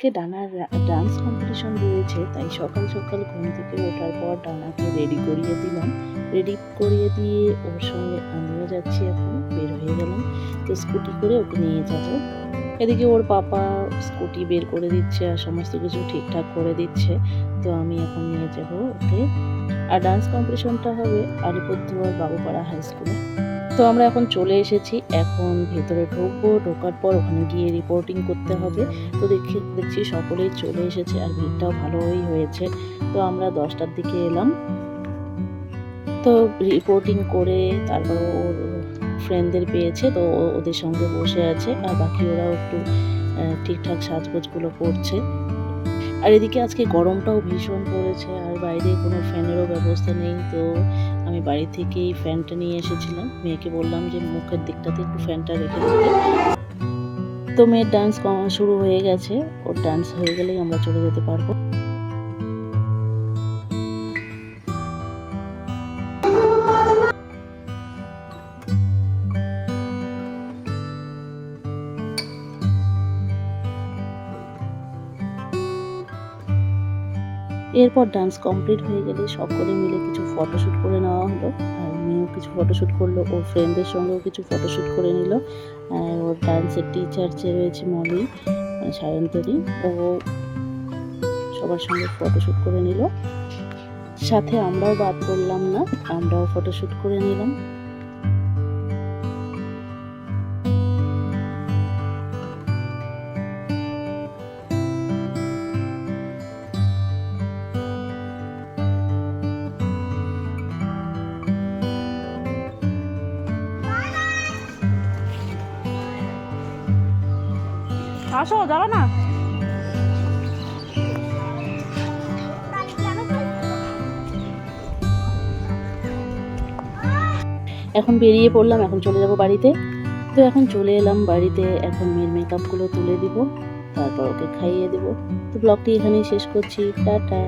আজকে ডানার dance competition রয়েছে, তাই সকাল সকাল ঘুম থেকে ওঠার পর ডানাকে রেডি করিয়ে দিলাম। রেডি করিয়ে দিয়ে ওর সঙ্গে আমিও যাচ্ছি এখন, বের হয়ে গেলাম। তো স্কুটি করে ওকে নিয়ে যাব। এদিকে ওর পাপা স্কুটি বের করে দিচ্ছে আর সমস্ত কিছু ঠিকঠাক করে দিচ্ছে। তো আমি এখন নিয়ে যাব ওকে। আর ডান্স কম্পিটিশনটা হবে আলিপুরদুয়ার বাবুপাড়া হাই স্কুলে তো আমরা এখন চলে এসেছি। এখন ভেতরে ঢুকবো, ঢোকার পর ওখানে গিয়ে রিপোর্টিং করতে হবে। তো দেখি, দেখছি সকলেই চলে এসেছে আর ভিড়টাও ভালোই হয়েছে। তো আমরা দশটার দিকে এলাম। তো রিপোর্টিং করে তারপর ওর ফ্রেন্ডদের পেয়েছে, তো ওদের সঙ্গে বসে আছে। আর বাকি ওরাও একটু ঠিকঠাক সাজগোজগুলো করছে। আর এদিকে আজকে গরমটাও ভীষণ পড়েছে, আর বাইরে কোনো ফ্যানেরও ব্যবস্থা নেই, তো আমি বাড়ি থেকেই ফ্যানটা নিয়ে এসেছিলাম। মেয়েকে বললাম যে মুখের দিকটাতে একটু ফ্যানটা রেখে দিতে। তো মেয়ের ডান্স শুরু হয়ে গেছে, ওর ডান্স হয়ে গেলেই আমরা চলে যেতে পারব। এরপর ডান্স কমপ্লিট হয়ে গেলে সকলে মিলে কিছু ফটোশ্যুট করে নেওয়া হলো। আর মেয়েও কিছু ফটোশ্যুট করল, ওর ফ্রেন্ডদের সঙ্গেও কিছু ফটোশ্যুট করে নিল। ওর ডান্সের টিচার যে রয়েছে মলি, সায়ন্তনী, ও সবার সঙ্গে ফটোশ্যুট করে নিল। সাথে আমরাও বাদ পড়লাম না, আমরাও ফটোশ্যুট করে নিলাম। আসো না। এখন বেরিয়ে পড়লাম, এখন চলে যাব বাড়িতে। তো এখন চলে এলাম বাড়িতে, এখন মেয়ের মেকআপগুলো তুলে দিব, তারপর ওকে খাইয়ে দেব। তো ব্লগটি এখানেই শেষ করছি, টাটা।